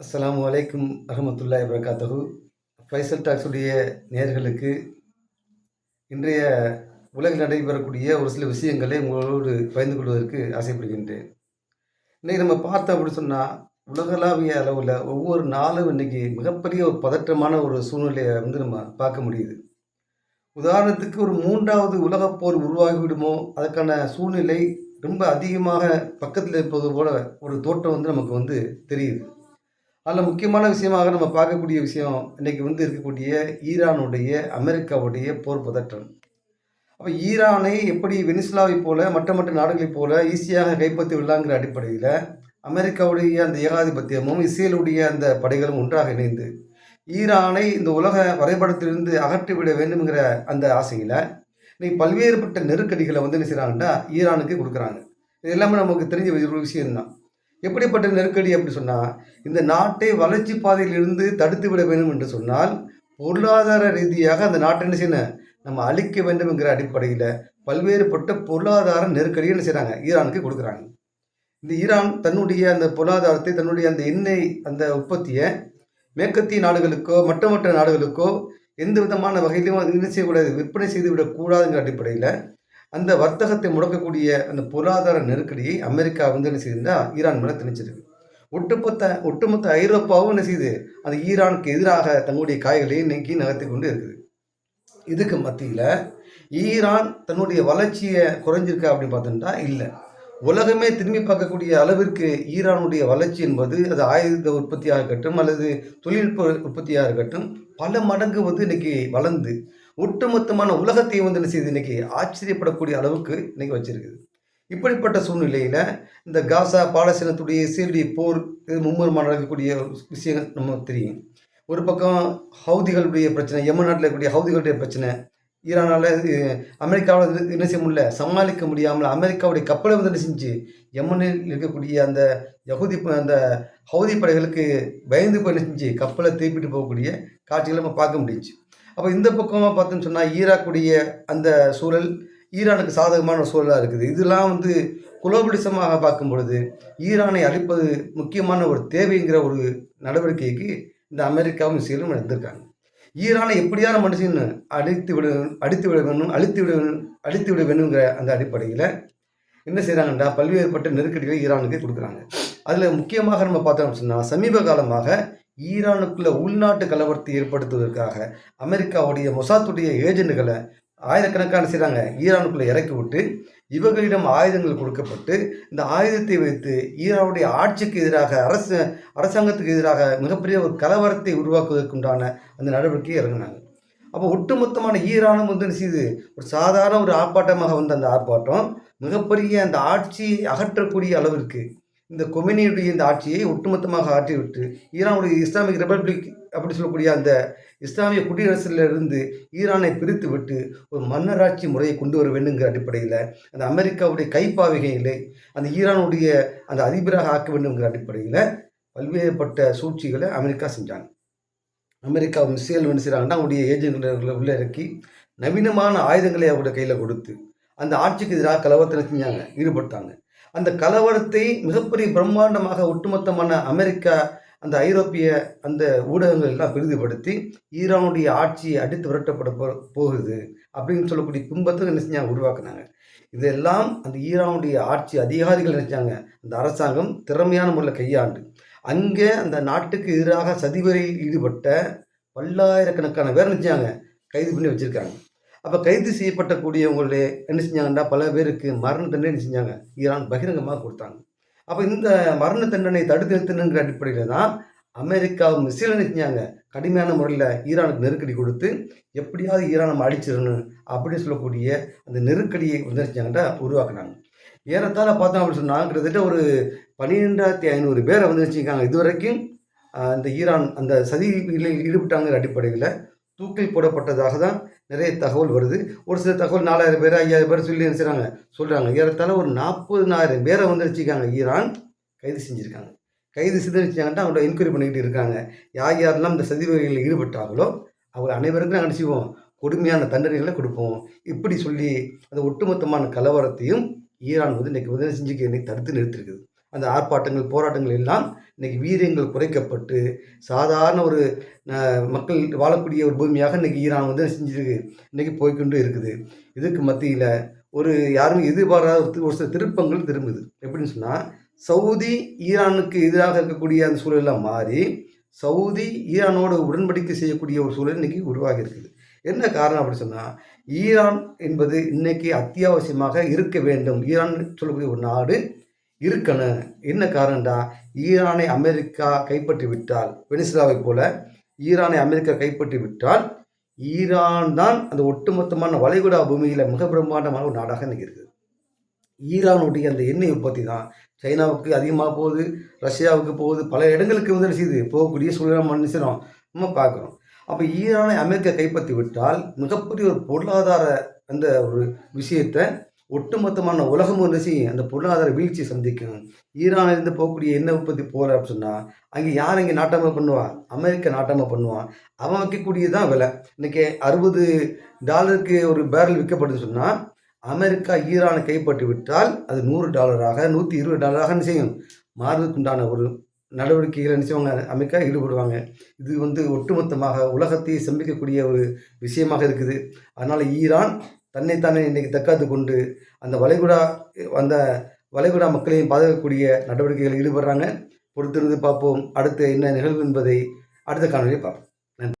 அஸ்ஸலாமு அலைக்கும் அஹமத்துல்லா இப்ரகாத்தகு ஃபைசல் டாக்ஸுடைய நேர்களுக்கு இன்றைய உலகில் நடைபெறக்கூடிய ஒரு சில விஷயங்களை உங்களோடு பகிர்ந்து கொள்வதற்கு ஆசைப்படுகின்றேன். இன்றைக்கி நம்ம பார்த்தோம் அப்படின்னு சொன்னால் உலகளாவிய அளவில் ஒவ்வொரு நாளும் இன்றைக்கி மிகப்பெரிய ஒரு பதற்றமான ஒரு சூழ்நிலையை வந்து நம்ம பார்க்க முடியுது. உதாரணத்துக்கு ஒரு மூன்றாவது உலகப் போர் உருவாகிவிடுமோ அதற்கான சூழ்நிலை ரொம்ப அதிகமாக பக்கத்தில் இருப்பது போல ஒரு தோற்றம் வந்து நமக்கு வந்து தெரியுது. அதில் முக்கியமான விஷயமாக நம்ம பார்க்கக்கூடிய விஷயம் இன்றைக்கி வந்து இருக்கக்கூடிய ஈரானுடைய அமெரிக்காவுடைய போர் பதற்றம். அப்போ ஈரானை எப்படி வெனிசுலாவை போல மற்ற மற்ற நாடுகளைப் போல ஈஸியாக கைப்பற்றி விடலாங்கிற அடிப்படையில் அமெரிக்காவுடைய அந்த ஏகாதிபத்தியமும் இஸ்ரேலுடைய அந்த படைகளும் ஒன்றாக இணைந்து ஈரானை இந்த உலக வரைபடத்திலிருந்து அகற்றிவிட வேண்டும்ங்கிற அந்த ஆசையில் இன்னைக்கு பல்வேறுபட்ட நெருக்கடிகளை வந்து என்ன செய்கிறாங்கன்னா ஈரானுக்கு கொடுக்குறாங்க. இது எல்லாமே நமக்கு தெரிஞ்ச ஒரு விஷயம்தான். எப்படிப்பட்ட நெருக்கடி அப்படி சொன்னால் இந்த நாட்டை வளர்ச்சி பாதையிலிருந்து தடுத்து விட வேண்டும் என்று சொன்னால் பொருளாதார ரீதியாக அந்த நாட்டை என்ன செய்யணும்? நம்ம அழிக்க வேண்டும் என்கிற அடிப்படையில் பல்வேறுபட்ட பொருளாதார நெருக்கடியை என்ன செய்கிறாங்க ஈரானுக்கு கொடுக்குறாங்க. இந்த ஈரான் தன்னுடைய அந்த பொருளாதாரத்தை தன்னுடைய அந்த எண்ணெய் அந்த உற்பத்தியை மேற்கத்திய நாடுகளுக்கோ மற்ற மற்ற நாடுகளுக்கோ எந்த விதமான வகையிலும் என்ன செய்யக்கூடாது விற்பனை செய்து விடக்கூடாதுங்கிற அடிப்படையில் அந்த வர்த்தகத்தை முடக்கக்கூடிய அந்த பொருளாதார நெருக்கடியை அமெரிக்கா வந்து என்ன செய்யுதுன்னா ஈரான் மேலே திணிச்சிருக்கு. ஒட்டுமொத்த ஒட்டுமொத்த ஐரோப்பாவும் என்ன செய்யுது அந்த ஈரானுக்கு எதிராக தங்களுடைய காய்களை நீக்கி நகர்த்தி கொண்டு இருக்குது. இதுக்கு மத்தியில் ஈரான் தன்னுடைய வளர்ச்சியை குறைஞ்சிருக்கா அப்படின்னு பார்த்தோம்னா இல்லை. உலகமே திரும்பி பார்க்கக்கூடிய அளவிற்கு ஈரானுடைய வளர்ச்சி என்பது அது ஆயுத உற்பத்தியாக இருக்கட்டும் அல்லது தொழில்நுட்ப உற்பத்தியாக இருக்கட்டும் பல மடங்கு வந்து இன்னைக்கு வளர்ந்து ஒட்டுமொத்தமான உலகத்தை வந்து என்ன செய்யுது? இன்னைக்கு ஆச்சரியப்படக்கூடிய அளவுக்கு இன்னைக்கு வச்சிருக்குது. இப்படிப்பட்ட சூழ்நிலையில் இந்த காசா பாலஸ்தீனத்துடைய சீர்டி போர் இது மும்முரமாக நடக்கக்கூடிய விஷயங்கள் நம்ம தெரியும். ஒரு பக்கம் ஹவுதிகளுடைய பிரச்சனை யமன் நாட்டில் இருக்கக்கூடிய ஹவுதிகளுடைய பிரச்சனை ஈரானால் அமெரிக்காவில் என்ன செய்ய முடியல? சமாளிக்க முடியாமல் அமெரிக்காவுடைய கப்பலை வந்து என்ன செஞ்சு யமனில் இருக்கக்கூடிய அந்த யகுதி அந்த ஹவுதி படைகளுக்கு பயந்து போய் என்ன செஞ்சு கப்பலை திருப்பிட்டு போகக்கூடிய காட்சிகளை நம்ம பார்க்க முடிஞ்சு அப்போ இந்த பக்கமாக பார்த்தோன்னு சொன்னால் ஈராக்குடைய அந்த சூழல் ஈரானுக்கு சாதகமான ஒரு சூழலாக இருக்குது. இதெல்லாம் வந்து குலோபலிசமாக பார்க்கும் பொழுது ஈரானை அழிப்பது முக்கியமான ஒரு தேவைங்கிற ஒரு நடவடிக்கைக்கு இந்த அமெரிக்காவும் இஸ்ரேலும் நடந்திருக்காங்க ஈரானை எப்படியான மனுஷன் அழித்து விட அடித்து விட வேணும் அழித்து விட வேணும் அழித்து விட வேணுங்கிற அந்த அடிப்படையில் என்ன செய்கிறாங்கன்னா பல்வேறுபட்ட நெருக்கடிகளை ஈரானுக்கு கொடுக்குறாங்க. அதில் முக்கியமாக நம்ம பார்த்தோம் சொன்னால் சமீப காலமாக ஈரானுக்குள்ள உள்நாட்டு கலவரத்தை ஏற்படுத்துவதற்காக அமெரிக்காவுடைய மொசாத்துடைய ஏஜென்ட்டுகளை ஆயிரக்கணக்கான செய்கிறாங்க ஈரானுக்குள்ளே இறக்கி விட்டு இவர்களிடம் ஆயுதங்கள் கொடுக்கப்பட்டு இந்த ஆயுதத்தை வைத்து ஈரானுடைய ஆட்சிக்கு எதிராக அரசு அரசாங்கத்துக்கு எதிராக மிகப்பெரிய ஒரு கலவரத்தை உருவாக்குவதற்குண்டான அந்த நடவடிக்கையை இறங்கினாங்க. அப்போ ஒட்டுமொத்தமான ஈரானும் வந்து என்ன ஒரு சாதாரண ஒரு ஆர்ப்பாட்டமாக வந்த அந்த ஆர்ப்பாட்டம் மிகப்பெரிய அந்த ஆட்சியை அகற்றக்கூடிய அளவிற்கு இந்த கொமினியுடைய இந்த ஆட்சியை ஒட்டுமொத்தமாக ஆற்றிவிட்டு ஈரானுடைய இஸ்லாமிக் ரிபப்ளிக் அப்படி சொல்லக்கூடிய அந்த இஸ்லாமிய குடியரசிலிருந்து ஈரானை பிரித்து விட்டு ஒரு மன்னராட்சி முறையை கொண்டு வர வேண்டுங்கிற அடிப்படையில் அந்த அமெரிக்காவுடைய கைப்பாவைகளை அந்த ஈரானுடைய அந்த அதிபராக ஆக்க வேண்டுங்கிற அடிப்படையில் பல்வேறுபட்ட சூழ்ச்சிகளை அமெரிக்கா செஞ்சாங்க. அமெரிக்கா மிசைல் என்ன செய்கிறாங்கன்னா அவங்களுடைய ஏஜென்ட்களை உள்ளே இறக்கி நவீனமான ஆயுதங்களை அவருடைய கையில் கொடுத்து அந்த ஆட்சிக்கு எதிராக கலவரத்தில் செஞ்சாங்க ஈடுபட்டாங்க. அந்த கலவரத்தை மிகப்பெரிய பிரம்மாண்டமாக ஒட்டுமொத்தமான அமெரிக்கா அந்த ஐரோப்பிய அந்த ஊடகங்கள் எல்லாம் பெரிதுபடுத்தி ஈரானுடைய ஆட்சியை அடித்து விரட்டப்பட போகுது அப்படின்னு சொல்லக்கூடிய பிம்பத்தை என்ன செஞ்சாங்க? உருவாக்குனாங்க. இதெல்லாம் அந்த ஈரானுடைய ஆட்சி அதிகாரிகள் நினைச்சாங்க அந்த அரசாங்கம் திறமையான முறையில் கையாண்டு. அங்கே அந்த நாட்டுக்கு எதிராக சதிவரையில் ஈடுபட்ட பல்லாயிரக்கணக்கான பேர் நினைச்சாங்க கைது பண்ணி வச்சுருக்காங்க. அப்போ கைது செய்யப்பட்டக்கூடியவங்களே என்ன செஞ்சாங்கன்னா பல பேருக்கு மரண தண்டனை செஞ்சாங்க? ஈரான் பகிரங்கமாக கொடுத்தாங்க. அப்போ இந்த மரண தண்டனை தடுத்து நிறுத்தணுங்கிற அடிப்படையில் தான் அமெரிக்காவும் மிசைல் செஞ்சாங்க? கடுமையான முறையில் ஈரானுக்கு நெருக்கடி கொடுத்து எப்படியாவது ஈரான் நம்ம அடிச்சிடணும் அப்படின்னு சொல்லக்கூடிய அந்த நெருக்கடியை வந்து செஞ்சாங்கன்னா உருவாக்குனாங்க. ஏறத்தாழ பார்த்தோம் அப்படின்னு சொன்னால் கிட்டத்தட்ட ஒரு பன்னிரெண்டாயிரத்தி ஐநூறு பேரை வந்து வச்சுருக்காங்க இது வரைக்கும் அந்த ஈரான் அந்த சதி ஈடுபட்டாங்கிற அடிப்படையில் தூக்கில் போடப்பட்டதாக தான் நிறைய தகவல் வருது. ஒரு சில தகவல் நாலாயிரம் பேர் ஐயாயிரம் பேர் சொல்லி என்ன செய்கிறாங்க சொல்கிறாங்க ஏறத்தாழ ஒரு நாற்பதுனாயிரம் பேரை வந்து வச்சுருக்காங்க ஈரான் கைது செஞ்சுருக்காங்க. கைது செய்து வச்சாங்கன்னா அவங்கள என்கொயரி பண்ணிக்கிட்டு இருக்காங்க. யார் யாரெல்லாம் இந்த சதி வகைகளில் ஈடுபட்டாங்களோ அவங்க அனைவருக்கும் நாங்கள் நினச்சிவோம் கொடுமையான தண்டனைகளை கொடுப்போம். இப்படி சொல்லி அந்த ஒட்டுமொத்தமான கலவரத்தையும் ஈரான் வந்து இன்றைக்கி உதவி செஞ்சுக்க தடுத்து நிறுத்திருக்குது. அந்த ஆர்ப்பாட்டங்கள் போராட்டங்கள் எல்லாம் இன்னைக்கு வீரியங்கள் குறைக்கப்பட்டு சாதாரண ஒரு மக்கள் வாழக்கூடிய ஒரு பூமியாக இன்றைக்கி ஈரான் வந்து செஞ்சிருக்கு? இன்றைக்கி போய்க்கொண்டு இருக்குது. இதுக்கு மத்தியில் ஒரு யாரும் எதிர்பாராத ஒரு ஒரு சில திருப்பங்கள் திரும்புது. எப்படின்னு சொன்னால் சவுதி ஈரானுக்கு எதிராக இருக்கக்கூடிய அந்த சூழலெல்லாம் மாறி சவுதி ஈரானோடு உடன்படிக்கை செய்யக்கூடிய ஒரு சூழல் இன்றைக்கி உருவாகி இருக்குது. என்ன காரணம் அப்படின்னு சொன்னால் ஈரான் என்பது இன்றைக்கி அத்தியாவசியமாக இருக்க வேண்டும். ஈரான் சொல்லக்கூடிய ஒரு நாடு இருக்கணும். என்ன காரணம்டா? ஈரானை அமெரிக்கா கைப்பற்றி விட்டால் வெனிசுலாவை போல ஈரானை அமெரிக்கா கைப்பற்றி விட்டால் ஈரான் தான் அந்த ஒட்டுமொத்தமான வளைகுடா பூமியில் மிக பிரம்மாண்டமான ஒரு நாடாக இன்னைக்கு இருக்குது ஈரானுடைய அந்த எண்ணெய் உற்பத்தி தான் சைனாவுக்கு அதிகமாக போகுது ரஷ்யாவுக்கு போகுது பல இடங்களுக்கு வந்து என்ன செய்யுது? போகக்கூடிய சூழ்நிலை மனுஷனம் நம்ம பார்க்குறோம். அப்போ ஈரானை அமெரிக்கா கைப்பற்றி விட்டால் மிகப்பெரிய ஒரு பொருளாதார அந்த ஒரு விஷயத்தை ஒட்டுமொத்தமான உலகம் வந்து செய்யும் அந்த பொருளாதார வீழ்ச்சி சந்திக்கும். ஈரானிலிருந்து போகக்கூடிய எண்ணெய் உற்பத்தி போகிற அப்படின்னு சொன்னால் அங்கே யார் இங்கே நாட்டாமை பண்ணுவான் அமெரிக்கா நாட்டாமை பண்ணுவான் அவன் வைக்கக்கூடியதான் விலை. இன்றைக்கி அறுபது டாலருக்கு ஒரு பேரல் விற்கப்படுதுன்னு சொன்னால் அமெரிக்கா ஈரானை கைப்பற்றி விட்டால் அது நூறு டாலராக நூற்றி இருபது டாலராக செய்யும்? மாறுவதற்குண்டான ஒரு நடவடிக்கைகளை நினைச்சவங்க அமெரிக்கா ஈடுபடுவாங்க. இது வந்து ஒட்டுமொத்தமாக உலகத்தை சம்பிக்கக்கூடிய ஒரு விஷயமாக இருக்குது. அதனால் ஈரான் தன்னைத்தானே இன்னைக்கு தற்காத்து கொண்டு அந்த வளைகுடா அந்த வளைகுடா மக்களையும் பாதுகாக்கக்கூடிய நடவடிக்கைகளில் ஈடுபடுறாங்க. பொறுத்திருந்து பார்ப்போம். அடுத்து என்ன நிகழ்வு என்பதை அடுத்த காணொலியை பார்ப்போம்.